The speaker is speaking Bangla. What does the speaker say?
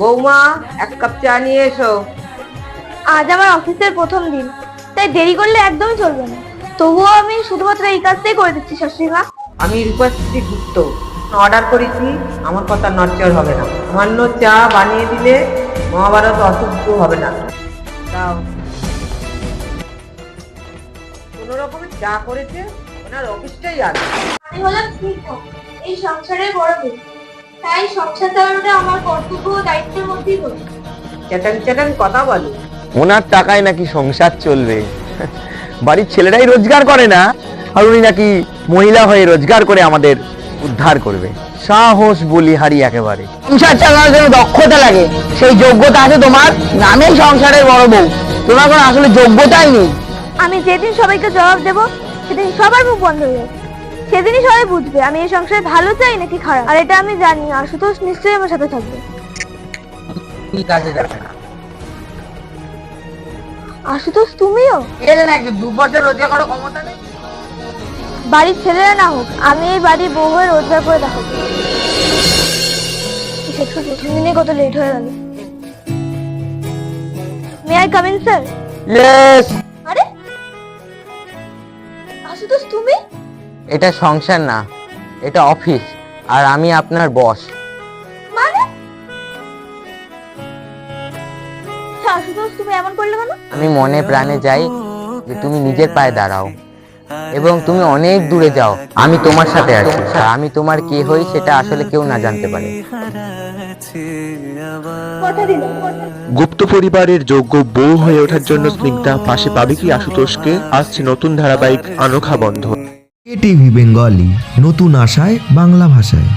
বৌমা এক কাপ চা নিয়ে এসো। আজ আমার অফিসের প্রথম দিন তাই দেরি করলে একদমই চলবে না। তবুও আমি শুধুমাত্র এই কাজটাই করে দিচ্ছি শাশুড়ি মা। আমি রূপাশ্রী গুপ্ত। অর্ডার করেছি আমার কথা নড়চড় হবে না। সামান্য চা বানিয়ে দিলে মহাভারত অশুদ্ধ হবে না। দাও। কোনো রকমের চা করেছে ওনার অফিসটাই আছে আমি হলাম এই সংসারের বড় তাই সংসার চালানোটা আমার কর্তব্য ও দায়িত্বের মধ্যেই পড়ে চ্যাটাং চ্যাটাং কথা বলে। ওনার টাকায় নাকি সংসার চলবে। বাড়ির ছেলেরাই রোজগার করে না আর উনি নাকি মহিলা হয়ে রোজগার করে আমাদের উদ্ধার করবে। সাহস বলিহারি একেবারে। সংসার চালানোর জন্য দক্ষতা লাগে। সেই যোগ্যতা আছে তোমার। নামেই সংসারের বড় বউ। তোমার কোনো আসলে যোগ্যতাই নেই। আমি যেদিন সবাইকে জবাব দেব সেদিন সবার মুখ বন্ধ হয়ে যাবে। সেদিনই সবাই বুঝবে আমি এই সংসারে ভালো চাই নাকি খারাপ? আর এটা আমি জানি আশুতোষ নিশ্চয়ই আমার সাথে থাকবে। কি কাজে যাবে না। আশুতোষ তুমিও? এলে না দু বছর রোজগার করার ক্ষমতা নেই? বাড়ির ছেলেরা না হোক আমি এই বাড়ির বউ হয়ে রোজগার করে সেটা প্রথম দিনে কত লেট হয়ে গেল। May I come in sir yes আরে? আশুতোষ তুমি? এটা সংসার না এটা অফিস আর আমি আপনার বস। মানে? তুমি এমন করলে কেন? আমি মনে প্রাণে যাই যে তুমি নিজের পায়ে দাঁড়াও এবং তুমি অনেক দূরে যাও আমি তোমার সাথে আছি। আমি তোমার কে হই সেটা আসলে কেউ না জানতে পারে। গুপ্ত পরিবারের যোগ্য বউ হয়ে ওঠার জন্য স্নিগ্ধা পাশে পাবে কি আশুতোষকে? আসছে নতুন ধারাবাহিক অনোখা বন্ধন। এটিভি বেঙ্গলি নতুন আশায় বাংলা ভাষায়।